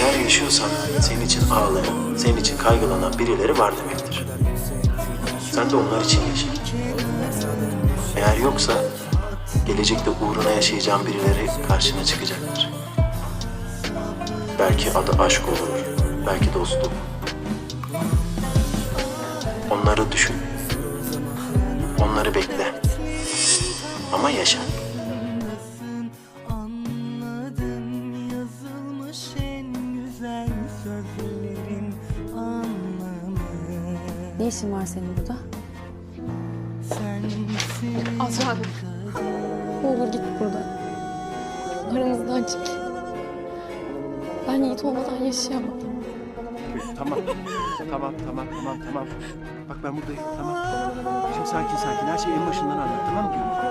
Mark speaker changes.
Speaker 1: Eğer yaşıyorsan senin için ağlayan, senin için kaygılanan birileri var demektir. Sen de onlar için yaşa. Eğer yoksa gelecekte uğruna yaşayacağın birileri karşına çıkacaktır. Belki adı aşk olur, belki dostluk. Onları düşün. Onları bekle. Ama yaşa.
Speaker 2: Yazılmış en güzel sözlerin anlamı
Speaker 3: Ne işin var senin burada?
Speaker 2: Sensin
Speaker 3: Azra Ne olur git buradan. Aramızdan çekil. Ben Yiğit olmadan yaşayamam.
Speaker 4: Tamam. tamam, tamam, tamam, tamam. Bak ben buradayım, tamam. Şimdi sakin sakin, her şeyi en başından anlat, tamam mı?